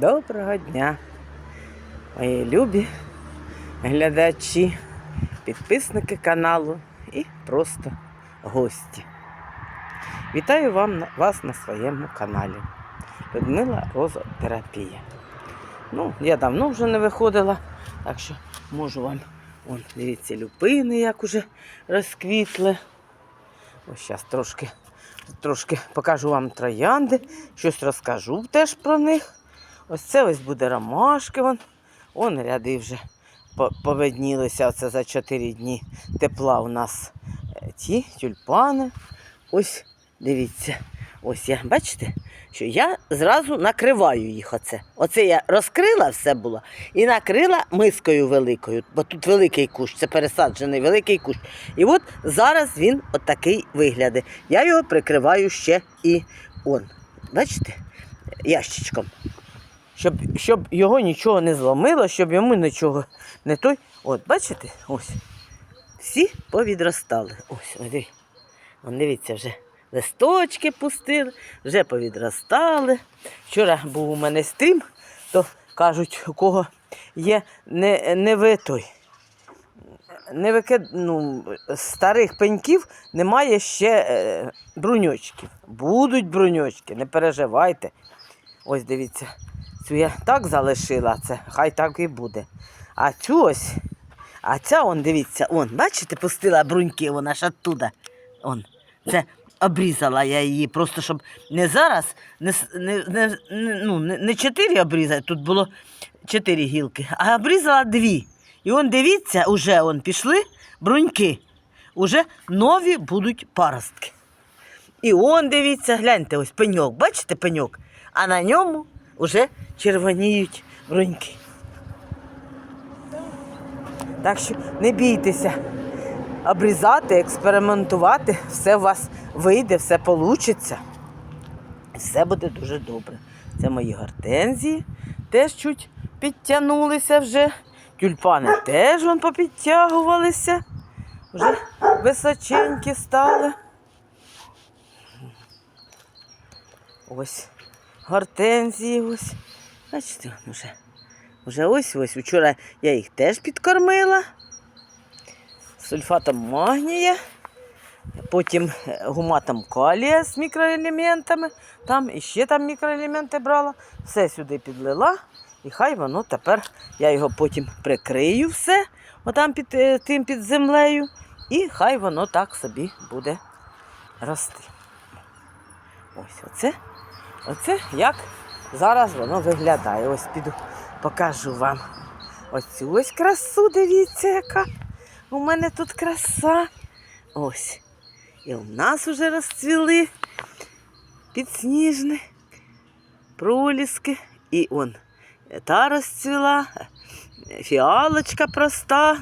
Доброго дня, мої любі глядачі, підписники каналу і просто гості. Вітаю вам, вас на своєму каналі. Людмила Розотерапія. Ну, я давно вже не виходила, так що можу вам, вон, дивіться, люпини, як уже розквітли. Ось зараз трошки, трошки покажу вам троянди, щось розкажу теж про них. Ось це ось буде ромашки. Вон, вон ряди вже по- повиднілися. Оце за 4 дні тепла у нас е, ті тюльпани. Ось дивіться. Ось я, бачите, що я зразу накриваю їх. Оце. Оце я розкрила все було і накрила мискою великою, бо тут великий кущ, це пересаджений великий кущ. І от зараз він отакий вигляде. Я його прикриваю ще і он. Бачите? Ящичком. Щоб, щоб його нічого не зломило, щоб йому нічого не той. От, бачите? Ось. Всі повідростали. Ось, ось Вон, дивіться, вже листочки пустили, вже повідростали. Вчора був у мене стрім, то кажуть, у кого є не, не ви той. Не викид... ну, старих пеньків немає ще е, бруньочків. Будуть бруньочки, не переживайте. Ось дивіться, цю я так залишила, це хай так і буде. А цю ось, а ця, он, дивіться, он, бачите, пустила бруньки, вона ж оттуда. Он, це обрізала я її, просто щоб не зараз, не, не, не, ну, не чотири обрізати, тут було чотири гілки, а обрізала дві. І он дивіться, уже он пішли бруньки. Уже нові будуть паростки. І он, дивіться, гляньте, ось пеньок, бачите пеньок? А на ньому вже червоніють бруньки. Так що не бійтеся обрізати, експериментувати, все у вас вийде, все вийде. Все буде дуже добре. Це мої гортензії, теж чуть підтягнулися вже. Тюльпани теж вон попідтягувалися, вже височенькі стали. Ось гортензії ось. Бачите, вже, вже ось ось. Вчора я їх теж підкормила. Сульфатом магнія. Потім е, гуматом калія з мікроелементами. Там іще там мікроелементи брала. Все сюди підлила. І хай воно тепер, я його потім прикрию все, отам під е, тим під землею. І хай воно так собі буде рости. Ось оце. Оце як зараз воно виглядає. Ось піду покажу вам. Оцю ось красу, дивіться, яка. У мене тут краса. Ось. І у нас вже розцвіли підсніжні проліски. І он та розцвіла, фіалочка проста.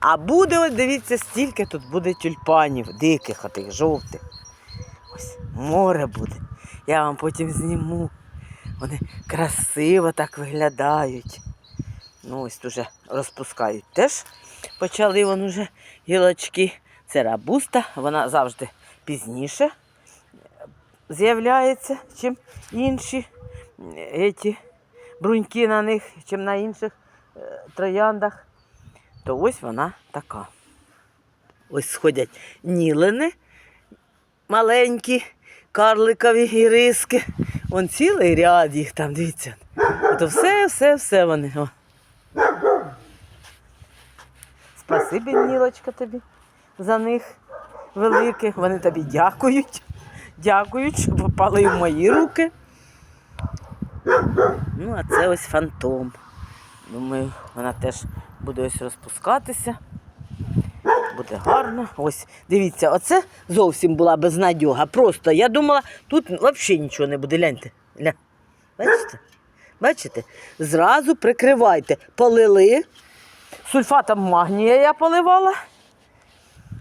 А буде, ось дивіться, стільки тут буде тюльпанів, диких, отих жовтих. Ось море буде. Я вам потім зніму. Вони красиво так виглядають. Ну, ось тут вже розпускають теж. Почали вон уже гілочки. Це рабуста, вона завжди пізніше з'являється, чим інші е, ці бруньки на них, чим на інших е, трояндах. То ось вона така. Ось сходять нілини маленькі, карликові іриски. Вон цілий ряд їх там, дивіться. То все, все, все вони. О. Спасибі, Нілочка, тобі за них велике. Вони тобі дякують. Дякують, що попали в мої руки. Ну, а це ось фантом. Думаю, вона теж буде ось розпускатися. Буде гарно. Ось, дивіться, оце зовсім була безнадьога. Просто я думала, тут взагалі нічого не буде. Гляньте. Гля. Бачите? Бачите? Зразу прикривайте. Полили. Сульфатом магнія я поливала.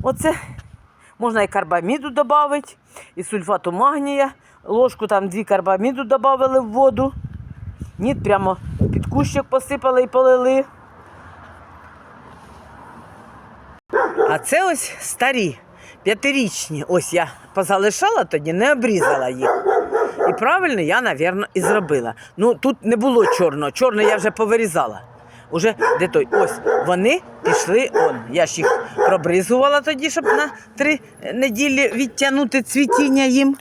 Оце можна і карбаміду додати, і сульфату магнія. Ложку там дві карбаміду додали в воду. Ні, прямо під кущик посипали і полили. А це ось старі, п'ятирічні. Ось я позалишала тоді, не обрізала їх. І правильно я, напевно, і зробила. Ну, тут не було чорного. Чорне я вже повирізала. Уже де той. Ось вони пішли он. Я ж їх пробризувала тоді, щоб на три неділі відтягнути цвітіння їм.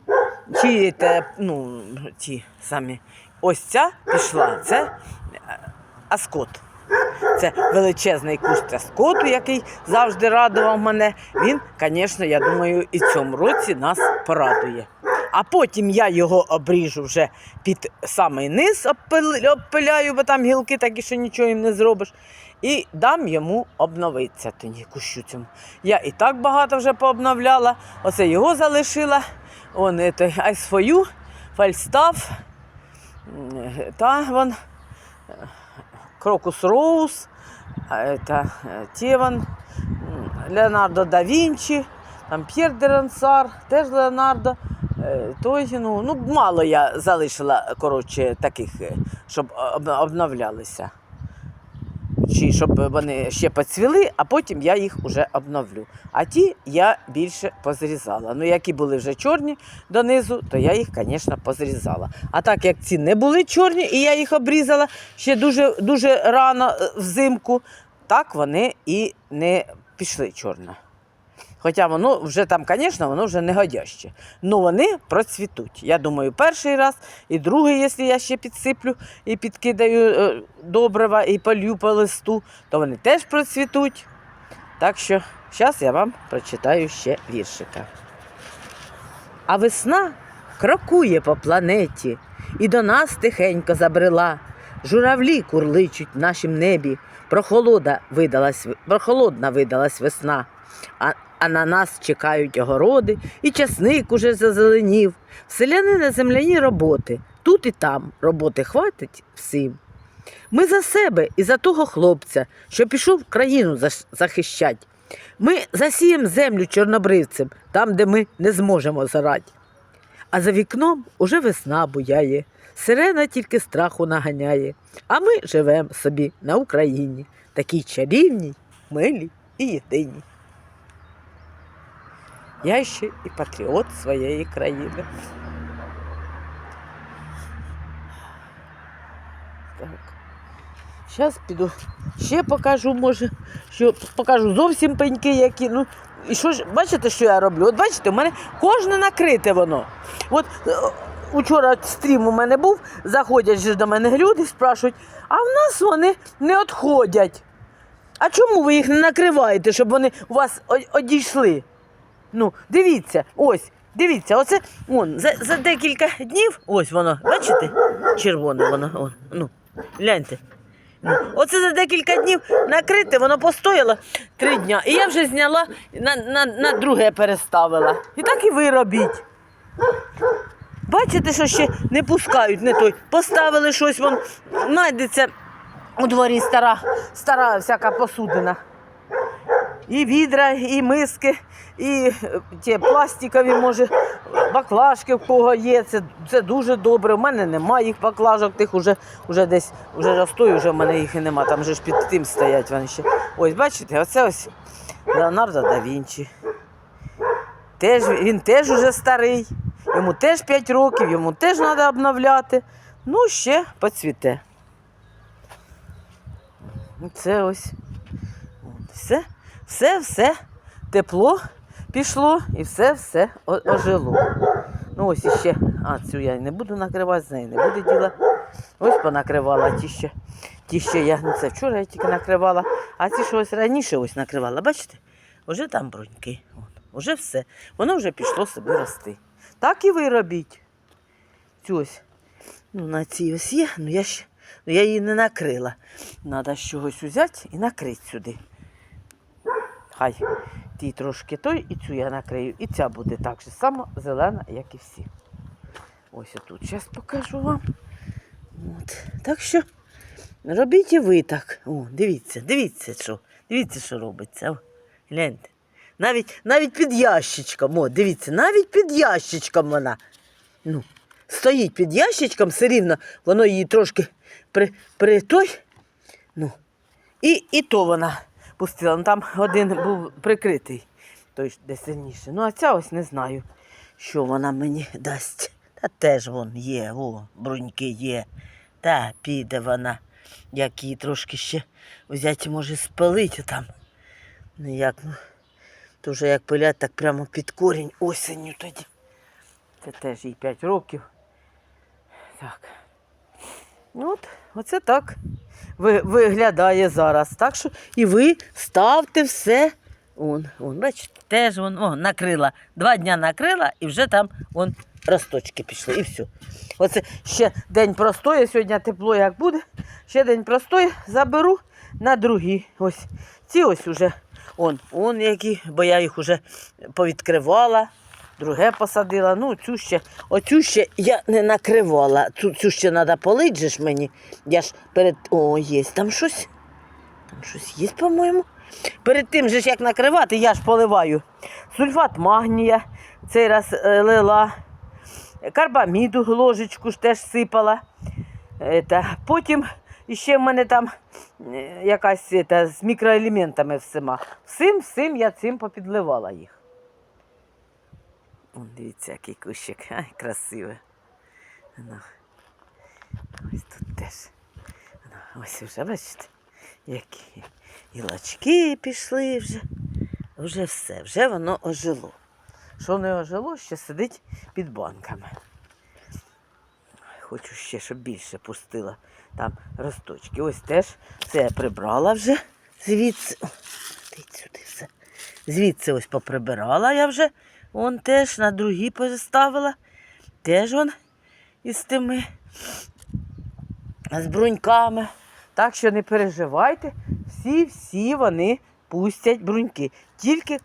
Чи те, ну, ті самі. Ось ця пішла. Це е, аскот. Це величезний кущ аскоту, який завжди радував мене. Він, звісно, я думаю, і цьому році нас порадує. А потім я його обріжу вже під самий низ, обпиляю, бо там гілки такі, що нічого їм не зробиш. І дам йому обновитися тоді кущу цьому. Я і так багато вже пообновляла. Оце його залишила. Он это, айсфою, фальстаф, м, та вон, Крокус Роуз, это э, Теван, Леонардо да Вінчі, там П'єр де Рансар, теж Леонардо. Е, Той, ну, ну, мало я залишила, коротше, таких, е, щоб обновлялися. Чи щоб вони ще поцвіли, а потім я їх вже обновлю. А ті я більше позрізала. Ну, які були вже чорні донизу, то я їх, звісно, позрізала. А так як ці не були чорні, і я їх обрізала ще дуже, дуже рано е, взимку, так вони і не пішли чорно. Хоча воно вже там, звісно, воно вже не годяще. Ну вони процвітуть. Я думаю, перший раз і другий, якщо я ще підсиплю і підкидаю е, добрива і полью по листу, то вони теж процвітуть. Так що зараз я вам прочитаю ще віршика. А весна крокує по планеті і до нас тихенько забрела. Журавлі курличуть в нашім небі, прохолода видалась, прохолодна видалась весна. А, а на нас чекають огороди, і часник уже зазеленів. В селянина земляні роботи, тут і там роботи хватить всім. Ми за себе і за того хлопця, що пішов країну захищать. Ми засіємо землю чорнобривцем, там, де ми не зможемо зарати. А за вікном уже весна буяє, сирена тільки страху наганяє. А ми живемо собі на Україні, такій чарівній, милій і єдиній. Я ще і патріот своєї країни. Так. Зараз піду. Ще покажу, може, що покажу зовсім пеньки, які. Ну, і що ж, бачите, що я роблю? От бачите, у мене кожне накрите воно. От е, учора стрім у мене був, заходять же до мене люди, спрашують, а в нас вони не відходять. А чому ви їх не накриваєте, щоб вони у вас одійшли? Ну, дивіться, ось, дивіться, оце он, за, за декілька днів, ось воно, бачите? Червоне воно, он, ну, гляньте. Ну, Оце за декілька днів накрите, воно постояло три дня. І я вже зняла, на, на, на друге переставила. І так і ви робіть. Бачите, що ще не пускають, не той. Поставили щось, вон, знайдеться у дворі стара, стара всяка посудина. І відра, і миски, і е, ті пластикові, може, баклажки в кого є. Це, це дуже добре. У мене немає їх баклажок, тих уже, уже десь вже ростою, вже в мене їх і нема. Там же ж під тим стоять вони ще. Ось, бачите, оце ось Леонардо да Вінчі. Теж, він теж уже старий, йому теж 5 років, йому теж треба обновляти. Ну, ще поцвіте. Це ось. Все, все, все тепло пішло і все, все ожило. Ну ось іще, а цю я не буду накривати, з нею не буде діла. Ось понакривала ті ще. Ті ще я, ну це вчора я тільки накривала, а ці що ось раніше ось накривала, бачите? Уже там бруньки. От, уже все. Воно вже пішло собі рости. Так і ви робіть. Цю ось. Ну, на цій ось є, ну я ще. Ну, я її не накрила. Треба чогось взяти і накрити сюди. Хай ті трошки той, і цю я накрию. І ця буде так же само зелена, як і всі. Ось отут. Зараз покажу вам. От. Так що робіть і ви так. О, дивіться, дивіться, що. Дивіться, що робиться. Гляньте. Навіть, навіть під ящичком. О, дивіться, навіть під ящичком вона. Ну, стоїть під ящичком, все рівно, воно її трошки при, при той. Ну, і, і то вона пустила. Ну, там один був прикритий, той де сильніше. Ну, а ця ось не знаю, що вона мені дасть. Та теж вон є, о, бруньки є. Та піде вона, як її трошки ще взяти, може, спалити там. Ну як, ну, то вже як пилять, так прямо під корінь осінню тоді. Це теж їй 5 років. Так. Ну От, оце так виглядає зараз. Так що і ви ставте все. Он, он, бачите, теж вон, о, накрила. Два дня накрила і вже там вон росточки пішли, і все. Оце ще день простоє, сьогодні тепло як буде. Ще день простоє, заберу на другий. Ось ці ось уже. Он, он які, бо я їх уже повідкривала, друге посадила. Ну, цю ще, оцю ще я не накривала. Цю, цю ще треба ж мені. Я ж перед. О, є там щось. Там щось є, по-моєму. Перед тим же ж як накривати, я ж поливаю сульфат магнія, цей раз е, лила, карбаміду ложечку ж теж сипала. Ета, потім ще в мене там е, якась ета, з мікроелементами всіма. Всім, всім я цим попідливала їх. Вон, дивіться, який кущик, ай, красиве. Ну, ось тут теж. Ну, ось вже, бачите, які гілочки пішли вже. Вже все, вже воно ожило. Що не ожило, ще сидить під банками. Хочу ще, щоб більше пустила там росточки. Ось теж це я прибрала вже звідси. О, сюди все. Звідси ось поприбирала я вже. Вон теж на другі поставила. Теж он із тими з бруньками. Так що не переживайте, всі-всі вони пустять бруньки. Тільки, е,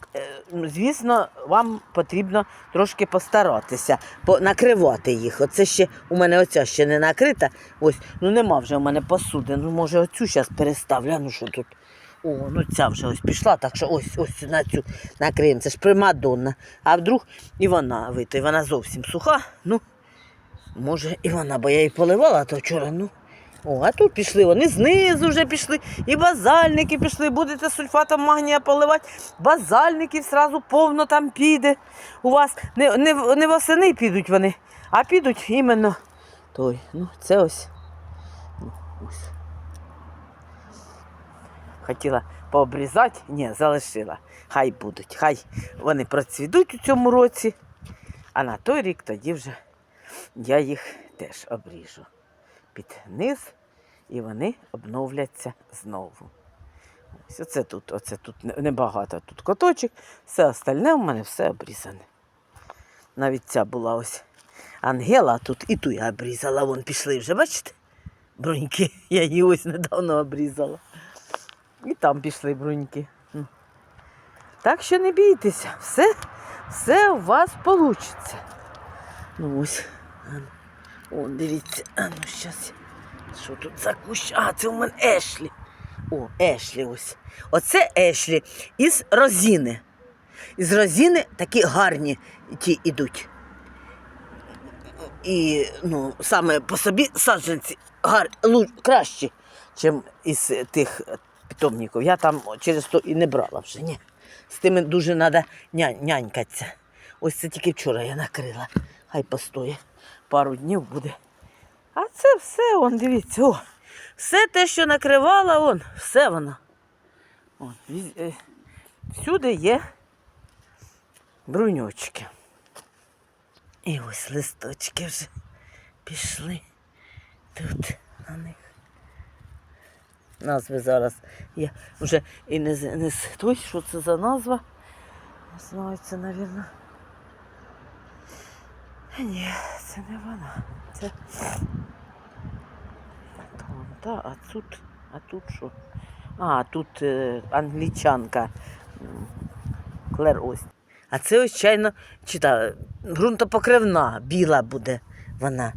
звісно, вам потрібно трошки постаратися, по- накривати їх. Оце ще у мене оця ще не накрита. Ось, ну нема вже у мене посуди. Ну, може, оцю зараз переставлю. Ну що тут? О, ну ця вже ось пішла, так що ось ось на цю накриємо. Це ж примадонна. А вдруг і вона вийде, і вона зовсім суха. Ну, може, і вона, бо я її поливала, то вчора, ну. О, а тут пішли вони знизу вже пішли, і базальники пішли. Будете сульфатом магнія поливати, базальників зразу повно там піде. У вас не, не, не восени підуть вони, а підуть іменно той. Ну, це ось. Ну, ось. Хотіла пообрізати, ні, залишила. Хай будуть, хай вони процвідуть у цьому році, а на той рік тоді вже я їх теж обріжу під низ, і вони обновляться знову. Ось оце тут, оце тут небагато тут коточок, все остальне у мене все обрізане. Навіть ця була ось Ангела, тут і ту я обрізала, вон пішли вже, бачите? Бруньки. Я її ось недавно обрізала. І там пішли бруньки. Так що не бійтеся, все, все у вас вийде. Ну ось. О, дивіться, а ну щас. Що тут за кущ? А, це у мене Ешлі. О, Ешлі ось. Оце Ешлі із розіни. Із розіни такі гарні ті ідуть. І ну, саме по собі саджанці гар, кращі, ніж із тих питомників. Я там через то і не брала вже. Ні. З тими дуже треба ня, нянькатися. Ось це тільки вчора я накрила. Хай постоє. Пару днів буде. А це все, он, дивіться, о, все те, що накривала, он, все воно. О, е, всюди є бруньочки. І ось листочки вже пішли тут на них. Назви зараз я вже і не, не той, що це за назва. Не знаю, це, мабуть. Ні, це не вона. Це. Вон, та, а тут, а тут що? А, тут е, англічанка. Клер ось. А це ось чайно читала. Ґрунтопокривна, біла буде вона.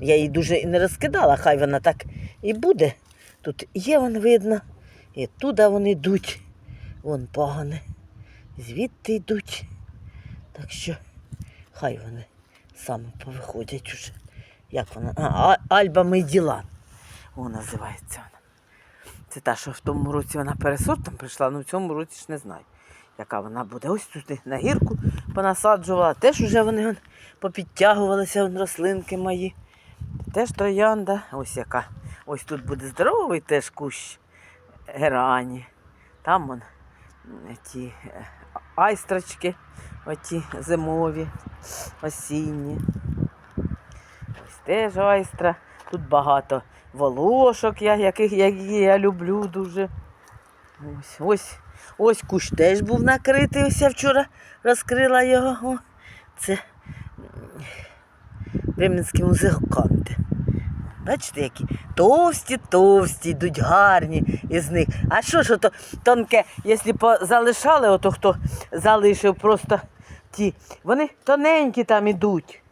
Я її дуже і не розкидала, хай вона так і буде. Тут є вон видно, і туди вони йдуть. Вон пагони. Звідти йдуть. Так що хай вони саме повиходять уже. Як вона? А, Альба Мейділан. О, називається вона. Це та, що в тому році вона пересортом прийшла, але в цьому році ж не знаю. яка вона буде. Ось тут на гірку понасаджувала. Теж вже вони он, попідтягувалися он, рослинки мої. Теж троянда. Ось яка. Ось тут буде здоровий теж кущ герані. Там вон м, ті е, айстрочки, оті зимові, осінні. Ось теж айстра. Тут багато волошок, я, яких, які я люблю дуже. Ось, ось, ось кущ теж був накритий. Ось я вчора розкрила його. О, це Бременські музиканти. Бачите, які товсті, товсті, йдуть гарні із них. А що ж ото тонке, якщо залишали, ото хто залишив просто ті, вони тоненькі там ідуть.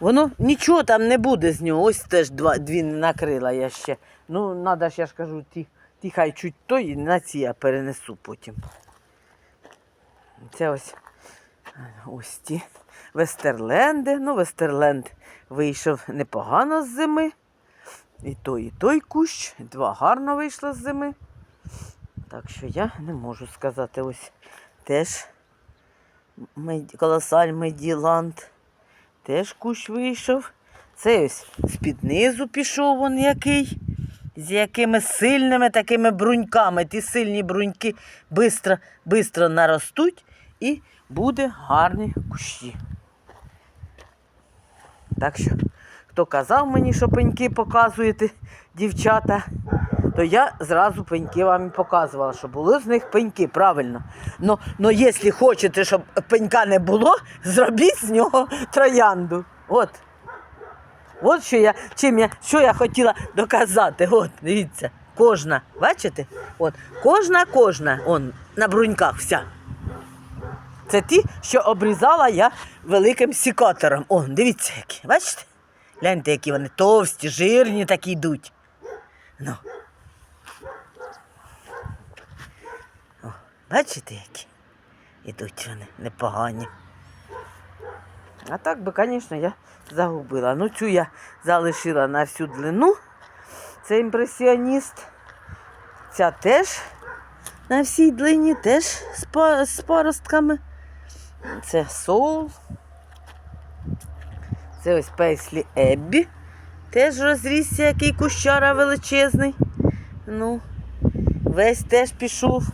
Воно нічого там не буде з нього. Ось теж два, дві накрила я ще. Ну, треба ж, я ж кажу, ті, ті хай чуть то і на ці я перенесу потім. Це ось ось ті Вестерленди. Ну, Вестерленд вийшов непогано з зими. І той, і той кущ. Два гарно вийшло з зими. Так що я не можу сказати, ось теж колосаль Меділанд. Теж кущ вийшов. Це ось з-під низу пішов он який. З якими сильними такими бруньками. Ті сильні бруньки бистро наростуть і буде гарні кущі. Так що, хто казав мені, що пеньки показуєте, дівчата, то я зразу пеньки вам і показувала, що були з них пеньки, правильно. Но, но якщо хочете, щоб пенька не було, зробіть з нього троянду. От. От що я, чим я, що я хотіла доказати. От, дивіться, кожна, бачите? От, кожна, кожна, он, на бруньках вся. Це ті, що обрізала я великим сікатором. О, дивіться, які, бачите? Гляньте, які вони товсті, жирні такі йдуть. Ну. О, бачите, які? Ідуть вони непогані. А так би, звісно, я загубила. Ну, цю я залишила на всю длину. Це імпресіоніст. Ця теж на всій длині, теж з, паростками. Це соул. Це ось пейслі Еббі. Теж розрісся, який кущара величезний. Ну, весь теж пішов.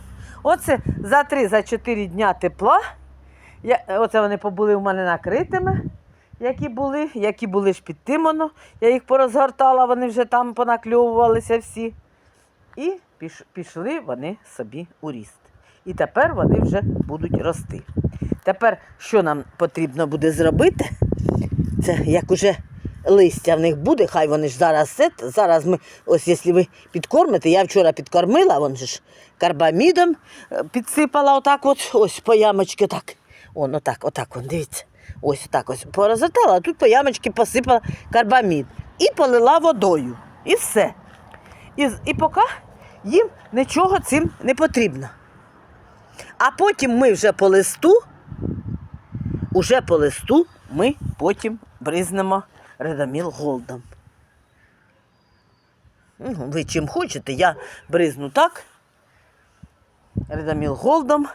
Оце за 3-4 дня тепла. Я, оце вони побули у мене накритими, які були, які були ж під тим воно. Я їх порозгортала, вони вже там понакльовувалися всі. І пішли вони собі у ріст. І тепер вони вже будуть рости. Тепер, що нам потрібно буде зробити, це як уже листя в них буде, хай вони ж зараз сет. Зараз ми, ось якщо ви підкормите, я вчора підкормила, вон же ж карбамідом е, підсипала отак от, ось по ямочки так. Он, отак, отак, он, дивіться. Ось так ось порозгортала, а тут по ямочки посипала карбамід. І полила водою. І все. І, і поки їм нічого цим не потрібно. А потім ми вже по листу, уже по листу ми потім бризнемо редаміл голдом. Ну, Ви чим хочете, я бризну так. Редаміл голдом.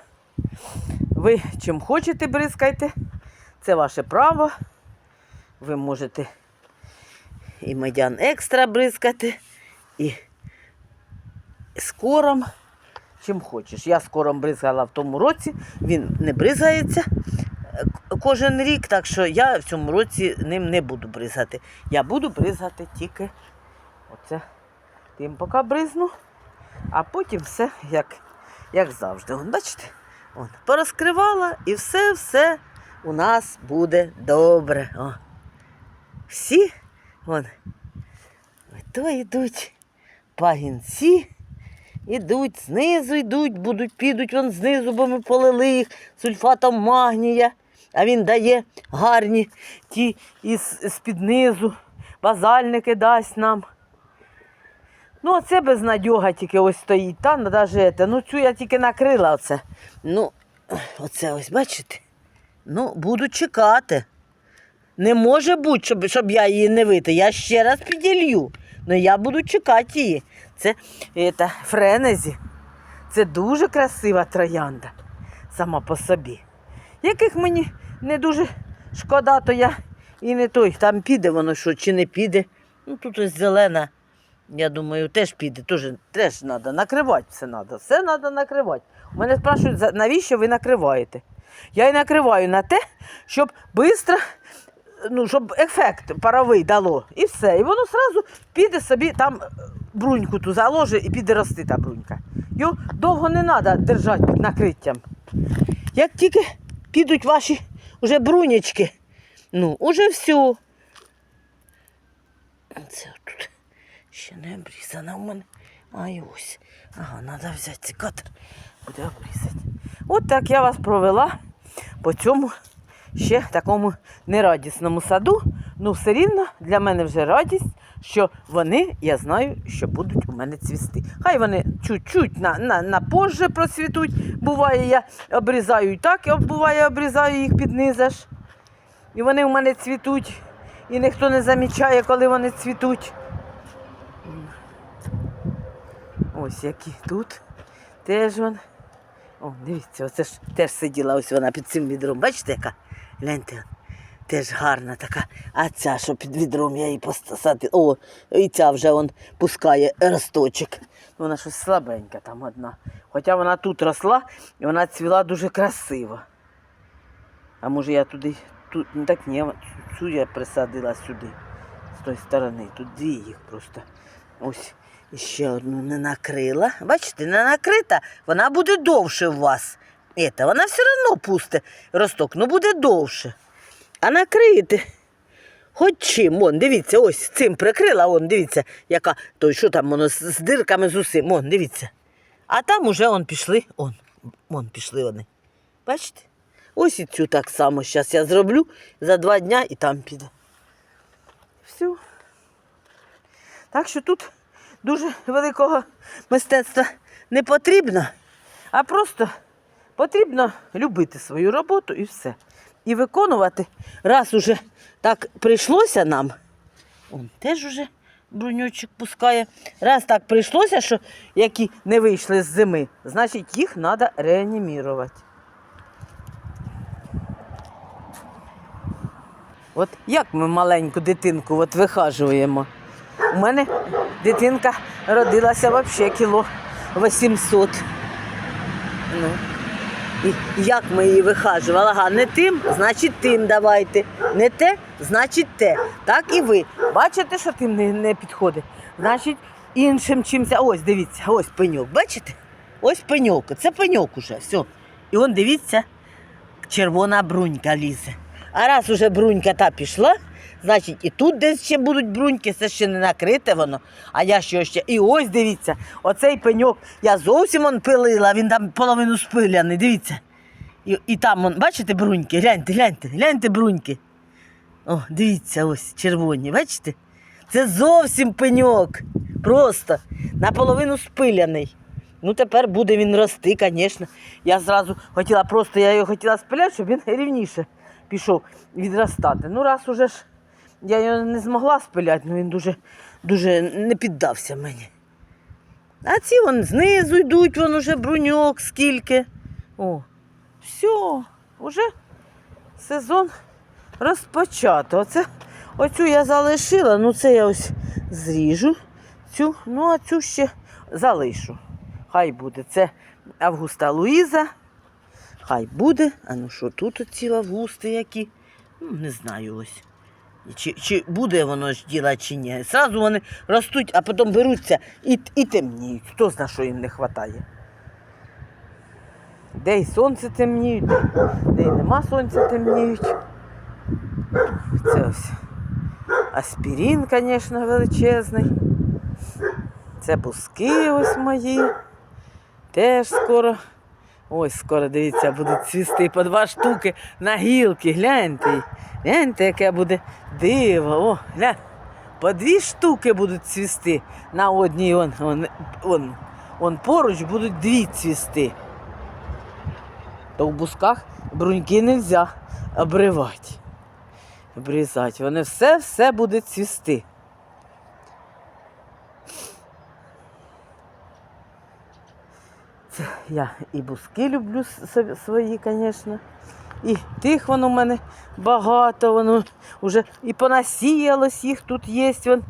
Ви чим хочете бризкайте. Це ваше право. Ви можете і медян екстра бризкати, і скором. Чим хочеш. Я скором бризгала в тому році, він не бризгається кожен рік, так що я в цьому році ним не буду бризгати. Я буду бризгати тільки оце тим поки бризну, а потім все як, як завжди. Вон, бачите? Вон, порозкривала і все-все у нас буде добре. О. Всі вон, то йдуть пагінці. Ідуть знизу, йдуть, будуть, підуть вон знизу, бо ми полили їх сульфатом магнія, а він дає гарні ті з-під низу, базальники дасть нам. Ну, оце безнадьога тільки ось стоїть, та навіть, ну цю я тільки накрила оце. Ну, оце ось, бачите? Ну, буду чекати. Не може бути, щоб, щоб я її не вити. Я ще раз піділью. Ну я буду чекати її. Це, це френезі. Це дуже красива троянда сама по собі. Яких мені не дуже шкода, то я і не той. Там піде воно що, чи не піде. Ну тут ось зелена. Я думаю, теж піде, теж, теж треба. Накривати все треба. Все треба накривати. У мене спрашують, навіщо ви накриваєте? Я і накриваю на те, щоб швидко, ну, щоб ефект паровий дало. І все. І воно одразу піде собі там е, бруньку ту заложить і піде рости та брунька. Його довго не треба держати під накриттям. Як тільки підуть ваші вже брунечки. ну, уже все. Це тут ще не обрізана у мене. А ось. Ага, треба взяти цикатор, буде обрізати. От так я вас провела по цьому ще такому нерадісному саду. Ну, все рівно для мене вже радість, що вони, я знаю, що будуть у мене цвісти. Хай вони чуть-чуть на, на, на позже процвітуть. Буває, я обрізаю і так, буває, обрізаю їх під низаш. І вони у мене цвітуть, і ніхто не замічає, коли вони цвітуть. Ось які тут. Теж вон. О, дивіться, оце ж теж сиділа ось вона під цим відром. Бачите, яка? Гляньте. Теж гарна така. А ця, що під відром я її посадила. О, і ця вже он пускає росточок. Вона щось слабенька там одна. Хоча вона тут росла і вона цвіла дуже красиво. А може я туди, тут, ну так ні, цю- я присадила сюди, з тої сторони. Тут дві їх просто. Ось ще одну не накрила. Бачите, не накрита, вона буде довше у вас. Ета, вона все одно пусте росток, ну буде довше. А накриєте. Хоч чим, вон, дивіться, ось цим прикрила, вон, дивіться, яка, то що там воно з, з дирками з усім, вон, дивіться. А там уже он пішли, он, вон пішли вони. Бачите? Ось і цю так само зараз я зроблю за два дня і там піде. Все. Так що тут дуже великого мистецтва не потрібно, а просто потрібно любити свою роботу і все. І виконувати, раз уже так прийшлося нам, он теж уже бруньочок пускає. Раз так прийшлося, що які не вийшли з зими, значить їх треба реанімувати. От як ми маленьку дитинку от вихажуємо. У мене дитинка родилася взагалі кіло 800. Ну. Як ми її вихажували? Ага, не тим, значить тим давайте. Не те, значить те. Так і ви. Бачите, що тим не, не підходить? Значить, іншим чимся. Ось, дивіться, ось пеньок. Бачите? Ось пеньок. Це пеньок уже. Все. І он дивіться, червона брунька лізе. А раз уже брунька та пішла, значить і тут десь ще будуть бруньки, це ще не накрите воно. А я що ще. І ось дивіться, оцей пеньок я зовсім он пилила, він там половину спиляний, дивіться. І, і там, он, бачите, бруньки? Гляньте, гляньте, гляньте бруньки. О, дивіться, ось червоні, бачите? Це зовсім пеньок. Просто наполовину спиляний. Ну, тепер буде він рости, звісно. Я зразу хотіла просто, я його хотіла спиляти, щоб він рівніше пішов відростати. Ну, раз уже ж я його не змогла спиляти, ну він дуже, дуже не піддався мені. А ці вон знизу йдуть, вон уже бруньок скільки. О, все, вже сезон розпочато. Оце, оцю я залишила, ну це я ось зріжу. Цю, ну а цю ще залишу. Хай буде. Це Августа Луїза. Хай буде. А ну що тут оці августи які? Ну, не знаю ось. І Чи, чи буде воно ж діла, чи ні. Зразу вони ростуть, а потім беруться і, і темніють. Хто знає, що їм не вистачає. Де й сонце темніють, де, й нема сонця темніють. Це ось аспірин, звісно, величезний. Це бузки ось мої. Теж скоро. Ось скоро, дивіться, будуть цвісти по два штуки на гілки. Гляньте. Гляньте, яке буде диво. О, глянь. По дві штуки будуть цвісти. На одній он, он, он, он поруч будуть дві цвісти. То в бусках бруньки не можна обривати. Обрізати. Вони все-все буде цвісти. Я і бузки люблю свої, звісно. І тих воно в мене багато, воно вже і понасіялось їх тут є. Вон,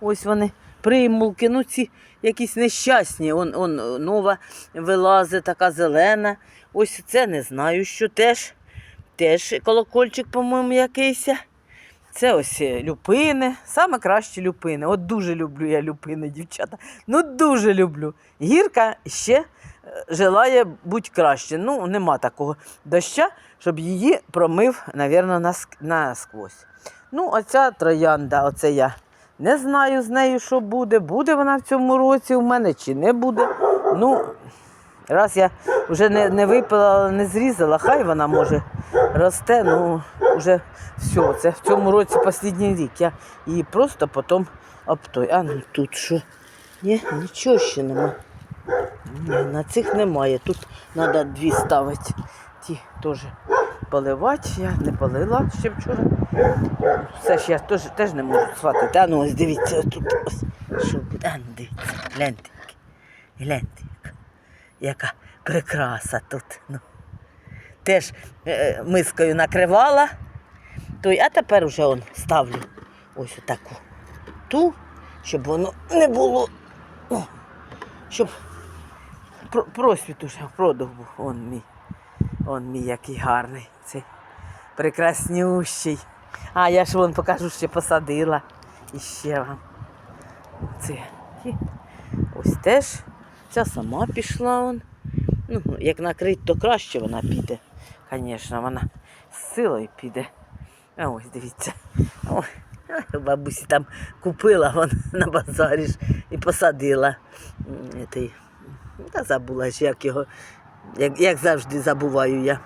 ось вони примулки, ну ці якісь нещасні. Он, он нова вилазить, така зелена. Ось це не знаю, що теж. Теж колокольчик, по-моєму, якийсь. Це ось е, люпини, саме кращі люпини. От дуже люблю я люпини, дівчата. Ну дуже люблю. Гірка ще желає бути краще. Ну, нема такого доща, щоб її промив, напевно, насквозь. Ну, оця троянда, оце я не знаю з нею, що буде. Буде вона в цьому році у мене чи не буде. Ну, раз я вже не, не випила, не зрізала, хай вона може росте, ну вже все. Це в цьому році останній рік. Я її просто потім обтой. А ну тут що? Ні, нічого ще нема. На цих немає. Тут треба дві ставити. Ті теж поливати. Я не полила ще вчора. Все ж я теж, теж не можу схватити. А ну ось дивіться, тут що буде. А ну дивіться, гляньте. Гляньте, яка, прикраса тут. Ну. Теж е, мискою накривала. Той, а тепер вже он ставлю ось отаку ту, щоб воно не було. О, щоб про- просвіт уже продух був. Он мій. Он мій який гарний. Цей прекраснющий. А я ж вон покажу, ще посадила. І ще вам. Це. Ось теж. Ця сама пішла. Он. Ну, як накрить, то краще вона піде. Звісно, вона з силою піде. А ось дивіться. Ой, бабусі там купила вон на базарі ж і посадила. Той, та забула ж, як його, як, як завжди забуваю я.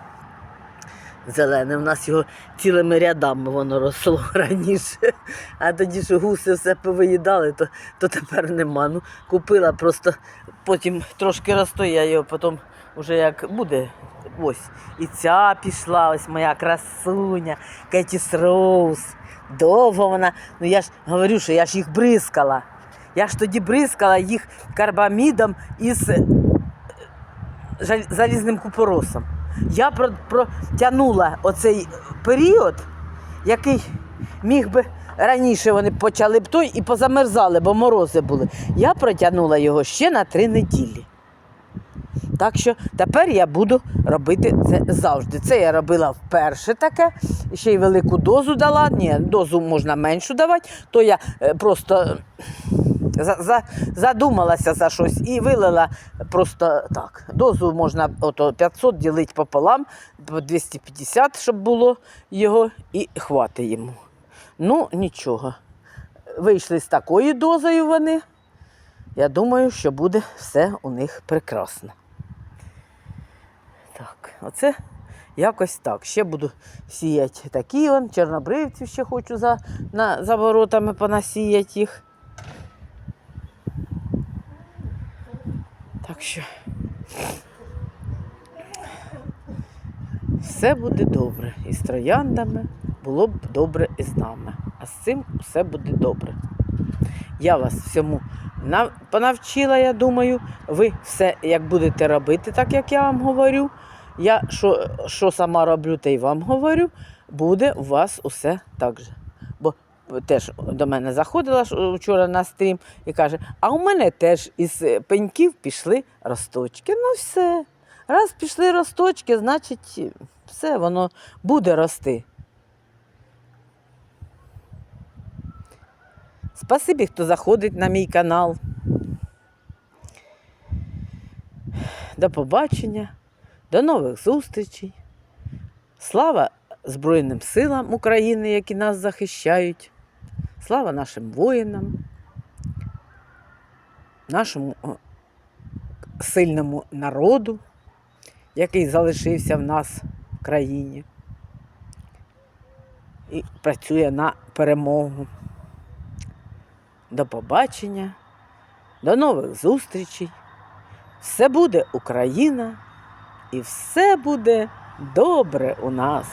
Зелене, у нас його цілими рядами воно росло раніше. А тоді, що гуси все повиїдали, то, то тепер нема. Ну, купила просто, потім трошки розстояла його, потім вже як буде. Ось. І ця пішла, ось моя красуня, Кетіс Роуз. Довго вона. Ну я ж говорю, що я ж їх бризкала. Я ж тоді бризкала їх карбамідом із е, залізним купоросом. Я протягнула оцей період, який міг би раніше вони почали б той і позамерзали, бо морози були. Я протягнула його ще на три неділі. Так що тепер я буду робити це завжди. Це я робила вперше таке, ще й велику дозу дала. Ні, дозу можна меншу давати, то я е, просто за, за, задумалася за щось і вилила просто так. Дозу можна ото 500 ділити пополам, 250, щоб було його, і хватить йому. Ну, нічого. Вийшли з такою дозою вони. Я думаю, що буде все у них прекрасно. Так, оце якось так. Ще буду сіяти такі он, чорнобривців ще хочу за, на, за воротами понасіяти їх. Так що все буде добре. І з трояндами було б добре і з нами. А з цим все буде добре. Я вас всьому понавчила, я думаю. Ви все як будете робити, так як я вам говорю. Я що, що сама роблю, те й вам говорю, буде у вас усе так же. Теж до мене заходила вчора на стрім і каже, а у мене теж із е, пеньків пішли росточки. Ну все. Раз пішли росточки, значить все, воно буде рости. Спасибі, хто заходить на мій канал. До побачення, до нових зустрічей. Слава Збройним силам України, які нас захищають. Слава нашим воїнам, нашому сильному народу, який залишився в нас в країні і працює на перемогу. До побачення, до нових зустрічей. Все буде Україна і все буде добре у нас.